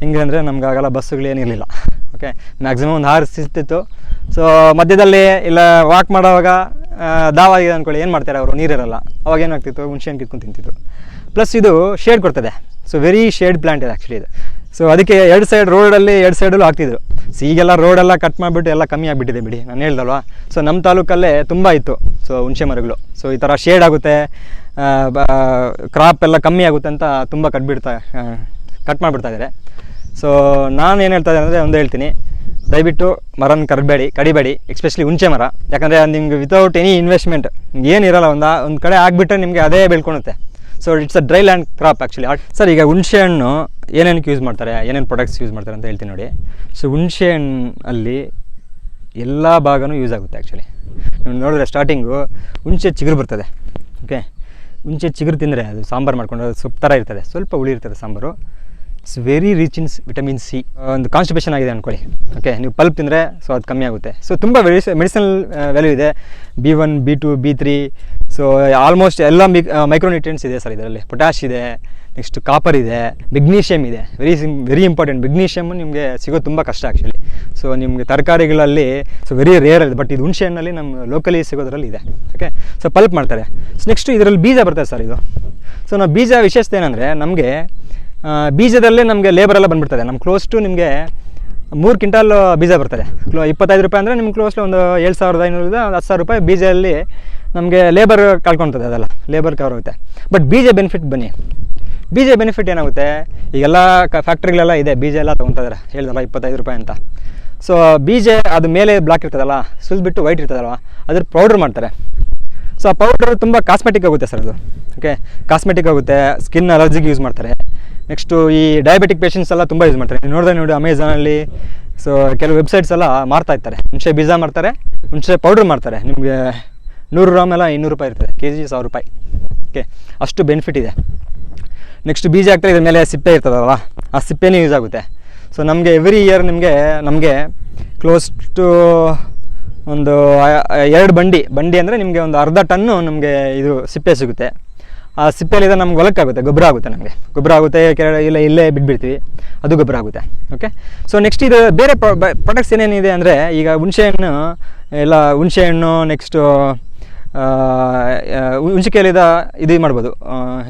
ಹೆಂಗೆ ಅಂದರೆ ನಮ್ಗೆ ಆಗೆಲ್ಲ, ಬಸ್ಸುಗಳು ಏನಿರಲಿಲ್ಲ ಓಕೆ ಮ್ಯಾಕ್ಸಿಮಮ್ ಒಂದು ಆರು ಸಿಗ್ತಿತ್ತು. ಸೊ ಮಧ್ಯದಲ್ಲಿ ಇಲ್ಲ ವಾಕ್ ಮಾಡೋವಾಗ ದಾವಾಗಿದೆ ಅಂದ್ಕೊಳ್ಳಿ ಏನು ಮಾಡ್ತಾರೆ ಅವರು? ನೀರಿರಲ್ಲ ಅವಾಗ ಏನಾಗ್ತಿತ್ತು ಹುಣಸೆ ಹಣ್ಣು ಕಿತ್ಕೊಂಡು ತಿಂತಿದ್ರು. ಪ್ಲಸ್ ಇದು ಶೇಡ್ ಕೊಡ್ತದೆ. ಸೊ ವೆರಿ ಶೇಡ್ ಪ್ಲಾಂಟ್ ಇದೆ ಆ್ಯಕ್ಚುಲಿ ಇದು. ಸೊ ಅದಕ್ಕೆ ಎರಡು ಸೈಡ್ ರೋಡಲ್ಲಿ ಎರಡು ಸೈಡಲ್ಲೂ ಹಾಕ್ತಿದ್ರು ಸೊ ಈಗೆಲ್ಲ ರೋಡೆಲ್ಲ ಕಟ್ ಮಾಡಿಬಿಟ್ಟು ಎಲ್ಲ ಕಮ್ಮಿ ಆಗಿಬಿಟ್ಟಿದೆ ಬಿಡಿ, ನಾನು ಹೇಳ್ದಲ್ವಾ? ಸೊ ನಮ್ಮ ತಾಲೂಕಲ್ಲೇ ತುಂಬ ಇತ್ತು. ಸೊ ಹುಣಸೆ ಮರಗಳು. ಸೊ ಈ ಥರ ಶೇಡ್ ಆಗುತ್ತೆ ಕ್ರಾಪ್ ಎಲ್ಲ ಕಮ್ಮಿ ಆಗುತ್ತೆ ಅಂತ ತುಂಬ ಕಟ್ಬಿಡ್ತಾ ಕಟ್ ಮಾಡಿಬಿಡ್ತಾ ಇದ್ದಾರೆ ಸೊ ನಾನು ಏನು ಹೇಳ್ತಾ ಇದ್ದೆ ಅಂದರೆ ಒಂದು ಹೇಳ್ತೀನಿ. ದಯವಿಟ್ಟು ಮರನ ಕರಬೇಡಿ, ಕಡಿಬೇಡಿ ಎಕ್ಸ್ಪೆಷಲಿ ಹುಣಸೆ ಮರ. ಯಾಕಂದರೆ ನಿಮ್ಗೆ ವಿತೌಟ್ ಎನಿ ಇನ್ವೆಸ್ಟ್ಮೆಂಟ್ ಏನಿರಲ್ಲ ಒಂದು ಒಂದು ಕಡೆ ಆಗಿಬಿಟ್ರೆ ನಿಮಗೆ ಅದೇ ಬೆಳ್ಕೊಳುತ್ತೆ so it's a dry land crop actually sir ಈಗ ಹುಣಸೆ ಹಣ್ಣು ಏನೇನಕ್ಕೆ ಯೂಸ್ ಮಾಡ್ತಾರೆ? ಏನೇನು ಪ್ರಾಡಕ್ಟ್ಸ್ ಯೂಸ್ ಮಾಡ್ತಾರೆ ಅಂತ ಹೇಳ್ತೀನಿ ನೋಡಿ. ಸೊ ಹುಣಸೆ ಹಣ್ಣಲ್ಲಿ ಎಲ್ಲ ಭಾಗನೂ ಯೂಸ್ ಆಗುತ್ತೆ ಆ್ಯಕ್ಚುಲಿ ನೀವು ನೋಡಿದ್ರೆ ಸ್ಟಾರ್ಟಿಂಗು ಹುಣಸೆ ಚಿಗುರು ಬರ್ತದೆ. ಓಕೆ ಹುಣಸೆ ಚಿಗುರು ತಿಂದರೆ ಅದು ಸಾಂಬಾರು ಮಾಡ್ಕೊಂಡು ಸೊಪ್ಪು ಥರ ಇರ್ತದೆ. ಸ್ವಲ್ಪ ಹುಳಿ ಇರ್ತದೆ sambar. It's very rich in vitamin C ಒಂದು ಕಾನ್ಸ್ಟಿಪೇಷನ್ ಆಗಿದೆ ಅಂದ್ಕೊಳ್ಳಿ ಓಕೆ ನೀವು ಪಲ್ಪ್ ತಿಂದರೆ ಸೊ ಅದು ಕಮ್ಮಿ ಆಗುತ್ತೆ. ಸೊ ತುಂಬ ಮೆಡಿಸ ಮೆಡಿಸಿನಲ್ ವ್ಯಾಲ್ಯೂ ಇದೆ. B one B two B three so almost ಎಲ್ಲ ಮಿ ಮೈಕ್ರೋನ್ಯೂಟ್ರಿಯೆಂಟ್ಸ್ ಇದೆ ಸರ್ ಇದರಲ್ಲಿ. ಪೊಟ್ಯಾಶ್ ಇದೆ ನೆಕ್ಸ್ಟ್ ಕಾಪರ್ ಇದೆ ಮೆಗ್ನೀಷಿಯಮ್ ಇದೆ. ವೆರಿ ವೆರಿ ಇಂಪಾರ್ಟೆಂಟ್ ಮೆಗ್ನೀಷಿಯಮ್ ನಿಮಗೆ ಸಿಗೋದು ತುಂಬ ಕಷ್ಟ ಆ್ಯಕ್ಚುಲಿ ಸೊ ನಿಮಗೆ ತರಕಾರಿಗಳಲ್ಲಿ ಸೊ ವೆರಿ ರೇರ್ ಇದೆ ಬಟ್ ಇದು ಹುಣಸೆ ಹಣ್ಣಲ್ಲಿ ನಮ್ಮ ಲೋಕಲಿ ಸಿಗೋದ್ರಲ್ಲಿ ಇದೆ. ಓಕೆ ಸೊ ಪಲ್ಪ್ ಮಾಡ್ತಾರೆ. ನೆಕ್ಸ್ಟ್ ಇದರಲ್ಲಿ ಬೀಜ ಬರ್ತದೆ ಸರ್ ಇದು. ಸೊ ನಾವು ಬೀಜ ವಿಶೇಷತೆ ಏನಂದರೆ, ನಮಗೆ ಬೀಜದಲ್ಲೇ ನಮಗೆ ಲೇಬರ್ ಎಲ್ಲ ಬಂದ್ಬಿಡ್ತದೆ. ನಮ್ಮ ಕ್ಲೋಸ್ ಟು ನಿಮಗೆ ಮೂರು ಕ್ವಿಂಟಾಲ್ ಬೀಜ ಬರ್ತದೆ. ಕ್ಲೋ ಇಪ್ಪತ್ತೈದು ರೂಪಾಯಿ ಅಂದರೆ ನಿಮ್ಗೆ ಕ್ಲೋಸ್ಲಿ ಒಂದು ಏಳು ಸಾವಿರದ ಐನೂರಿಂದ ಹತ್ತು ಸಾವಿರ ರೂಪಾಯಿ ಬೀಜದಲ್ಲಿ ನಮಗೆ ಲೇಬರ್ ಕಳ್ಕೊತದೆ ಅದೆಲ್ಲ. ಲೇಬರ್ ಕವರ್ ಆಗುತ್ತೆ. ಬಟ್ ಬೀಜ ಬೆನಿಫಿಟ್ ಬನ್ನಿ. ಬೀಜ ಬೆನಿಫಿಟ್ ಏನಾಗುತ್ತೆ? ಈಗೆಲ್ಲ ಕ ಫ್ಯಾಕ್ಟ್ರಿಗಳೆಲ್ಲ ಇದೆ. ಬೀಜ ಎಲ್ಲ ತೊಗೊತಾರೆ ಹೇಳಿದಲ್ಲ ಇಪ್ಪತ್ತೈದು ರೂಪಾಯಿ ಅಂತ. ಸೊ ಬೀಜ ಅದು ಮೇಲೆ ಬ್ಲಾಕ್ ಇರ್ತದಲ್ಲ, ಸುಲಿದ್ಬಿಟ್ಟು ವೈಟ್ ಇರ್ತದಲ್ಲ ಅದ್ರ ಪೌಡ್ರ್ ಮಾಡ್ತಾರೆ. ಸೊ ಆ ಪೌಡ್ರ್ ತುಂಬ ಕಾಸ್ಮೆಟಿಕ್ ಆಗುತ್ತೆ ಸರ್ ಅದು. ಓಕೆ ಕಾಸ್ಮೆಟಿಕ್ ಆಗುತ್ತೆ ಸ್ಕಿನ್ ಅಲರ್ಜಿಗೆ ಯೂಸ್ ಮಾಡ್ತಾರೆ. ನೆಕ್ಸ್ಟು ಈ ಡಯಾಬಿಟಿಕ್ ಪೇಷಂಟ್ಸ್ ಎಲ್ಲ ತುಂಬ ಯೂಸ್ ಮಾಡ್ತಾರೆ. ನೀವು ನೋಡಿದ್ರೆ ನೋಡಿ ಅಮೆಝಾನಲ್ಲಿ ಸೊ ಕೆಲವು ವೆಬ್ಸೈಟ್ಸ್ ಎಲ್ಲ ಮಾರ್ತಾ ಇರ್ತಾರೆ. ಹುಣಸೆ ಬೀಜ ಮಾಡ್ತಾರೆ ಹುಣಸೆ ಪೌಡ್ರ್ ಮಾಡ್ತಾರೆ. ನಿಮಗೆ ನೂರು ಗ್ರಾಮ್ ಎಲ್ಲ ಇನ್ನೂರು ರೂಪಾಯಿ ಇರ್ತದೆ. ಕೆ ಜಿ ಸಾವಿರ ರೂಪಾಯಿ. ಓಕೆ ಅಷ್ಟು ಬೆನಿಫಿಟ್ ಇದೆ. ನೆಕ್ಸ್ಟ್ ಬೀಜ ಹಾಕ್ತಾರೆ, ಇದ್ರ ಮೇಲೆ ಸಿಪ್ಪೆ ಇರ್ತದಲ್ಲ, ಆ ಸಿಪ್ಪೆನೇ ಯೂಸ್ ಆಗುತ್ತೆ. ಸೊ ನಮಗೆ ಎವ್ರಿ ಇಯರ್ ನಿಮಗೆ, ನಮಗೆ ಕ್ಲೋಸ್ ಟು ಒಂದು ಎರಡು ಬಂಡಿ. ಬಂಡಿ ಅಂದರೆ ನಿಮಗೆ ಒಂದು ಅರ್ಧ ಟನ್ನು ನಮಗೆ ಇದು ಸಿಪ್ಪೆ ಸಿಗುತ್ತೆ. ಆ ಸಿಪ್ಪೆಲಿದೆ ನಮ್ಗೆ ಹೊಲಕ್ಕಾಗುತ್ತೆ, ಗೊಬ್ಬರ ಆಗುತ್ತೆ ನಮಗೆ. ಗೊಬ್ಬರ ಆಗುತ್ತೆ ಇಲ್ಲ ಇಲ್ಲೇ ಬಿಟ್ಬಿಡ್ತೀವಿ, ಅದು ಗೊಬ್ಬರ ಆಗುತ್ತೆ ಓಕೆ ಸೊ ನೆಕ್ಸ್ಟ್ ಇದು ಬೇರೆ ಪ್ರಾಡಕ್ಟ್ಸ್ ಏನೇನಿದೆ ಅಂದರೆ ಈಗ ಹುಣಸೆಹಣ್ಣು, ಎಲ್ಲ ಹುಣಸೆಹಣ್ಣು ನೆಕ್ಸ್ಟು ಹುಣಸಿಕಾಯಲ್ಲಿದ ಇದು ಮಾಡ್ಬೋದು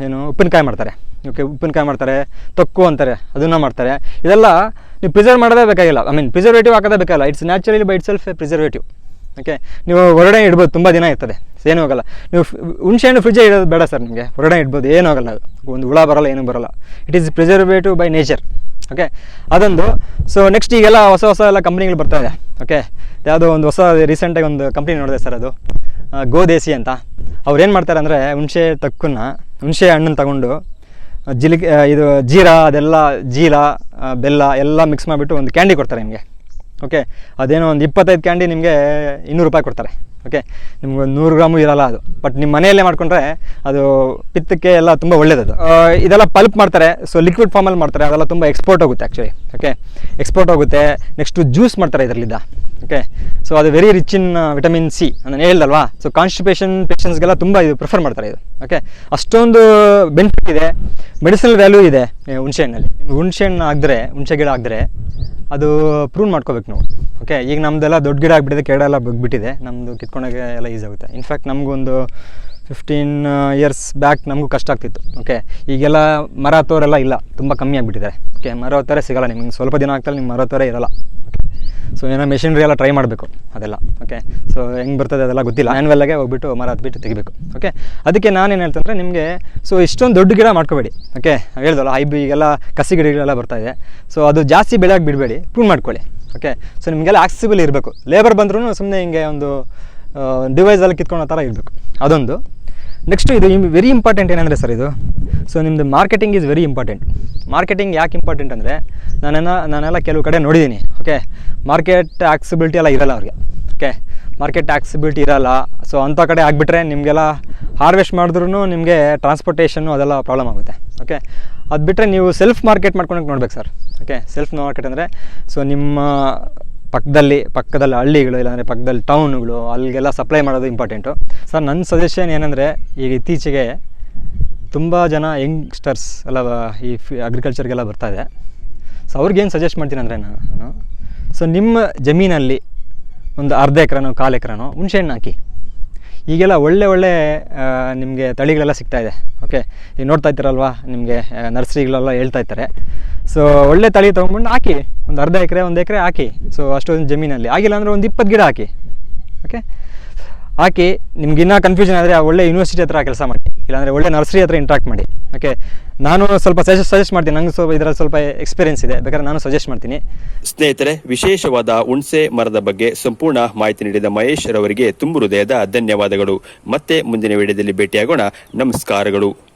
ಏನು, ಉಪ್ಪಿನಕಾಯಿ ಮಾಡ್ತಾರೆ ಓಕೆ ಉಪ್ಪಿನಕಾಯಿ ಮಾಡ್ತಾರೆ, ತೊಕ್ಕು ಅಂತಾರೆ, ಅದನ್ನು ಮಾಡ್ತಾರೆ. ಇದೆಲ್ಲ ನೀವು ಪ್ರಿಸರ್ವ್ ಮಾಡೋದೇ ಬೇಕಾಗಿಲ್ಲ ಐ ಮೀನ್ ಪ್ರಿಸರ್ವೇಟಿವ್ ಹಾಕೋದೇ ಬೇಕಾಗಿಲ್ಲ it's naturally by itself preservative okay ನೀವು ಹೊರಗಡೆ ಇಡ್ಬೋದು, ತುಂಬ ದಿನ ಇರ್ತದೆ. ಏನೂ ಹೋಗಲ್ಲ ನೀವು ಹುಣಸೆಹಣ್ಣು ಫ್ರಿಜ್ಜೇ ಇಡೋದು ಬೇಡ ಸರ್ ನಿಮಗೆ. ಹೊರಗಡೆ ಇಡ್ಬೋದು, ಏನೂ ಆಗಲ್ಲ. ಒಂದು ಹುಳ ಬರಲ್ಲ, ಏನೂ ಬರಲ್ಲ. It is preservative by nature okay ಅದೊಂದು. ಸೊ ನೆಕ್ಸ್ಟ್ ಈಗೆಲ್ಲ ಹೊಸ ಹೊಸ ಎಲ್ಲ ಕಂಪ್ನಿಗಳು ಬರ್ತಾ ಇದೆ. ಓಕೆ ಯಾವುದೋ ಒಂದು ಹೊಸ ರೀಸೆಂಟಾಗಿ ಒಂದು ಕಂಪ್ನಿ ನೋಡಿದೆ ಸರ್ ಅದು. ಗೋದೇಸಿ ಅಂತ. ಅವ್ರು ಏನು ಮಾಡ್ತಾರೆ ಅಂದರೆ, ಹುಣಸೆ ತಕ್ಕನ್ನು, ಹುಣಸೆ ಹಣ್ಣನ್ನು ತಗೊಂಡು ಜಿಲಿಕೆ ಇದು ಜೀರಾ, ಅದೆಲ್ಲ ಜೀರಾ ಬೆಲ್ಲ ಎಲ್ಲ ಮಿಕ್ಸ್ ಮಾಡಿಬಿಟ್ಟು ಒಂದು ಕ್ಯಾಂಡಿ ಕೊಡ್ತಾರೆ ನಿಮಗೆ. ಓಕೆ ಅದೇನೋ ಒಂದು ಇಪ್ಪತ್ತೈದು ಕ್ಯಾಂಡಿ ನಿಮಗೆ ಇನ್ನೂರು ರೂಪಾಯಿ ಕೊಡ್ತಾರೆ. ಓಕೆ ನಿಮ್ಗೆ ಒಂದು ನೂರು ಗ್ರಾಮು ಇರಲ್ಲ ಅದು. ಬಟ್ ನಿಮ್ಮ ಮನೆಯಲ್ಲೇ ಮಾಡ್ಕೊಂಡ್ರೆ ಅದು ಪಿತ್ತಕ್ಕೆ ಎಲ್ಲ ತುಂಬ ಒಳ್ಳೇದದು ಇದೆಲ್ಲ ಪಲ್ಪ್ ಮಾಡ್ತಾರೆ. ಸೊ ಲಿಕ್ವಿಡ್ ಫಾರ್ಮಲ್ಲಿ ಮಾಡ್ತಾರೆ. ಅದೆಲ್ಲ ತುಂಬ ಎಕ್ಸ್ಪೋರ್ಟ್ ಹೋಗುತ್ತೆ ಆ್ಯಕ್ಚುಲಿ ಓಕೆ ಎಕ್ಸ್ಪೋರ್ಟ್ ಹೋಗುತ್ತೆ. ನೆಕ್ಸ್ಟು ಜ್ಯೂಸ್ ಮಾಡ್ತಾರೆ ಇದರಲ್ಲಿದ್ದ. ಓಕೆ ಸೊ ಅದು very rich in vitamin C ನಾನು ಹೇಳ್ದಲ್ವಾ? ಸೊ ಕಾನ್ಸ್ಟಿಪೇಷನ್ ಪೇಷಂಟ್ಸ್ಗೆಲ್ಲ ತುಂಬ ಇದು ಪ್ರಿಫರ್ ಮಾಡ್ತಾರೆ ಇದು. ಓಕೆ ಅಷ್ಟೊಂದು ಬೆನಿಫಿಟ್ ಇದೆ. ಮೆಡಿಸಿನಲ್ ವ್ಯಾಲ್ಯೂ ಇದೆ ಹುಣಸೆಹಣ್ಣಲ್ಲಿ. ಹುಣಸೆ ಹಣ್ಣಲ್ಲಿ ನಿಮ್ಗೆ ಹುಣಸೆ ಹಣ್ಣು ಆಗಿದ್ರೆ ಹುಣಸೆ ಗಿಡ ಆಗಿದ್ರೆ ಅದು ಪ್ರೂನ್ ಮಾಡ್ಕೋಬೇಕು ನಾವು. ಓಕೆ ಈಗ ನಮ್ಮದೆಲ್ಲ ದೊಡ್ಡ ಗಿಡ ಆಗಿಬಿಟ್ಟಿದೆ, ಕೆಡ ಎಲ್ಲ ಬಿಟ್ಟಿದೆ ನಮ್ಮದು ಕಿತ್ಕೊಂಡಾಗ ಎಲ್ಲ ಈಸಿ ಆಗುತ್ತೆ. ಇನ್ಫ್ಯಾಕ್ಟ್ ನಮಗೊಂದು ಫಿಫ್ಟೀನ್ ಇಯರ್ಸ್ ಬ್ಯಾಕ್ ನಮಗೂ ಕಷ್ಟ ಆಗ್ತಿತ್ತು. ಓಕೆ ಈಗೆಲ್ಲ ಮರ ತೋರೆಲ್ಲ ಇಲ್ಲ. ತುಂಬ ಕಮ್ಮಿ ಆಗಿಬಿಟ್ಟಿದ್ದಾರೆ ಓಕೆ ಮರ ಥರ ಸಿಗಲ್ಲ. ನಿಮ್ಗೆ ಸ್ವಲ್ಪ ದಿನ ಆಗ್ತಲ್ಲ ನಿಮ್ಮ ಮರ ಥರ ಇರಲ್ಲ. ಸೊ ಏನೋ ಮೆಷಿನ್ರಿ ಎಲ್ಲ ಟ್ರೈ ಮಾಡಬೇಕು ಅದೆಲ್ಲ ಓಕೆ ಸೊ ಹೆಂಗೆ ಬರ್ತದೆ ಅದೆಲ್ಲ ಗೊತ್ತಿಲ್ಲ. ಆ್ಯನ್ವೆಲ್ಲಾಗೆ ಹೋಗ್ಬಿಟ್ಟು ಮರ ಹತ್ಬಿಟ್ಟು ತೆಗಿಬೇಕು ಓಕೆ ಅದಕ್ಕೆ ನಾನೇನು ಹೇಳ್ತಂದ್ರೆ ನಿಮಗೆ ಸೊ ಇಷ್ಟೊಂದು ದೊಡ್ಡ ಗಿಡ ಮಾಡ್ಕೋಬೇಡಿ ಓಕೆ ಹೇಳ್ದಲ್ಲ, ಹೈಬ್ ಈಗೆಲ್ಲ ಕಸಿ ಗಿಡಗಳೆಲ್ಲ ಬರ್ತಾ ಇದೆ. ಸೊ ಅದು ಜಾಸ್ತಿ ಬೆಳೆಯಾಗಿ ಬಿಡಬೇಡಿ ಪ್ರೂವ್ ಮಾಡ್ಕೊಳ್ಳಿ ಓಕೆ ಸೊ ನಿಮಗೆಲ್ಲ ಆಕ್ಸಿಬಲ್ ಇರಬೇಕು. ಲೇಬರ್ ಬಂದ್ರೂ ಸುಮ್ಮನೆ ಹಿಂಗೆ ಒಂದು ಡಿವೈಸಲ್ಲಿ ಕಿತ್ಕೊಳ್ಳೋ ಥರ ಇರಬೇಕು. ಅದೊಂದು. ನೆಕ್ಸ್ಟ್ ಇದು ವೆರಿ ಇಂಪಾರ್ಟೆಂಟ್ ಏನಂದರೆ ಸರ್ ಇದು. ಸೊ ನಿಮ್ಮದು marketing is very important marketing ಯಾಕೆ ಇಂಪಾರ್ಟೆಂಟ್ ಅಂದರೆ ನಾನೆಲ್ಲ ನಾನೆಲ್ಲ ಕೆಲವು ಕಡೆ ನೋಡಿದ್ದೀನಿ ಓಕೆ ಮಾರ್ಕೆಟ್ ಆಕ್ಸಿಬಿಲಿಟಿ ಎಲ್ಲ ಇರಲ್ಲ ಅವ್ರಿಗೆ ಓಕೆ ಮಾರ್ಕೆಟ್ ಆಕ್ಸಿಬಿಲಿಟಿ ಇರಲ್ಲ. ಸೊ ಅಂಥ ಕಡೆ ಆಗಿಬಿಟ್ರೆ ನಿಮಗೆಲ್ಲ ಹಾರ್ವೆಸ್ಟ್ ಮಾಡಿದ್ರೂ ನಿಮಗೆ ಟ್ರಾನ್ಸ್ಪೋರ್ಟೇಷನ್ನು ಅದೆಲ್ಲ ಪ್ರಾಬ್ಲಮ್ ಆಗುತ್ತೆ ಓಕೆ ಅದು ಬಿಟ್ಟರೆ ನೀವು ಸೆಲ್ಫ್ ಮಾರ್ಕೆಟ್ ಮಾಡ್ಕೊಳಕ್ಕೆ ನೋಡ್ಬೇಕು ಸರ್ ಓಕೆ ಸೆಲ್ಫ್ ಮಾರ್ಕೆಟ್ ಅಂದರೆ ಸೊ ನಿಮ್ಮ ಪಕ್ಕದಲ್ಲಿ ಪಕ್ಕದಲ್ಲಿ ಹಳ್ಳಿಗಳು ಇಲ್ಲಾಂದರೆ ಪಕ್ಕದಲ್ಲಿ ಟೌನ್ಗಳು ಅಲ್ಲಿಗೆಲ್ಲ ಸಪ್ಲೈ ಮಾಡೋದು ಇಂಪಾರ್ಟೆಂಟು ಸರ್ ನನ್ನ ಸಜೆಷನ್ ಏನಂದರೆ, ಈಗ ಇತ್ತೀಚೆಗೆ ತುಂಬ ಜನ ಯಂಗ್ಸ್ಟರ್ಸ್ ಎಲ್ಲ ಈ ಫಿ ಅಗ್ರಿಕಲ್ಚರ್ಗೆಲ್ಲ ಬರ್ತಾ ಇದೆ. ಸೊ ಅವ್ರಿಗೇನು ಸಜೆಸ್ಟ್ ಮಾಡ್ತೀನಿ ಅಂದರೆ ನಾನು ಸೊ ನಿಮ್ಮ ಜಮೀನಲ್ಲಿ ಒಂದು ಅರ್ಧ ಎಕರೆನೋ, ಕಾಲು ಎಕರೆನೋ, ಹುಣಸೆಹಣ್ಣು ಹಾಕಿ. ಈಗೆಲ್ಲ ಒಳ್ಳೆ ಒಳ್ಳೆ ನಿಮಗೆ ತಳಿಗಳೆಲ್ಲ ಸಿಗ್ತಾ ಇದೆ. ಓಕೆ ಈಗ ನೋಡ್ತಾ ಇದ್ದೀರಲ್ವಾ, ನಿಮಗೆ ನರ್ಸರಿಗಳೆಲ್ಲ ಹೇಳ್ತಾ ಇರ್ತಾರೆ ಸೊ ಒಳ್ಳೆ ತಳಿ ತೊಗೊಂಡ್ಬಂದು ಹಾಕಿ, ಒಂದು ಅರ್ಧ ಎಕರೆ, ಒಂದು ಎಕರೆ ಹಾಕಿ ಸೊ ಅಷ್ಟೊಂದು ಜಮೀನಲ್ಲಿ. ಆಗಿಲ್ಲ ಅಂದರೆ ಒಂದು ಇಪ್ಪತ್ತು ಗಿಡ ಹಾಕಿ. ಓಕೆ ಹಾಕಿ, ನಿಮ್ಗೆ ಇನ್ನೂ ಕನ್ಫ್ಯೂಷನ್ ಆದರೆ ಒಳ್ಳೆ ಯೂನಿವರ್ಸಿಟಿ ಹತ್ರ ಕೆಲಸ ಮಾಡಿ. ಇಲ್ಲಾಂದರೆ ಒಳ್ಳೆ ನರ್ಸರಿ ಹತ್ರ ಇಂಟ್ರಾಕ್ಟ್ ಮಾಡಿ. ಓಕೆ ನಾನು ಸ್ವಲ್ಪ ಸಜೆಸ್ಟ್ ಸಜೆಸ್ಟ್ ಮಾಡ್ತೀನಿ. ನಂಗೆ ಸ್ವಲ್ಪ ಇದರಲ್ಲಿ ಸ್ವಲ್ಪ ಎಕ್ಸ್ಪೀರಿಯನ್ಸ್ ಇದೆ. ಬೇಕಾದ್ರೆ ನಾನು ಸಜೆಸ್ಟ್ ಮಾಡ್ತೀನಿ. ಸ್ನೇಹಿತರೆ, ವಿಶೇಷವಾದ ಹುಣಸೆ ಮರದ ಬಗ್ಗೆ ಸಂಪೂರ್ಣ ಮಾಹಿತಿ ನೀಡಿದ ಮಹೇಶ್ ರವರಿಗೆ ತುಂಬು ಹೃದಯದ ಧನ್ಯವಾದಗಳು. ಮತ್ತೆ ಮುಂದಿನ ವಿಡಿಯೋದಲ್ಲಿ ಭೇಟಿಯಾಗೋಣ. ನಮಸ್ಕಾರಗಳು.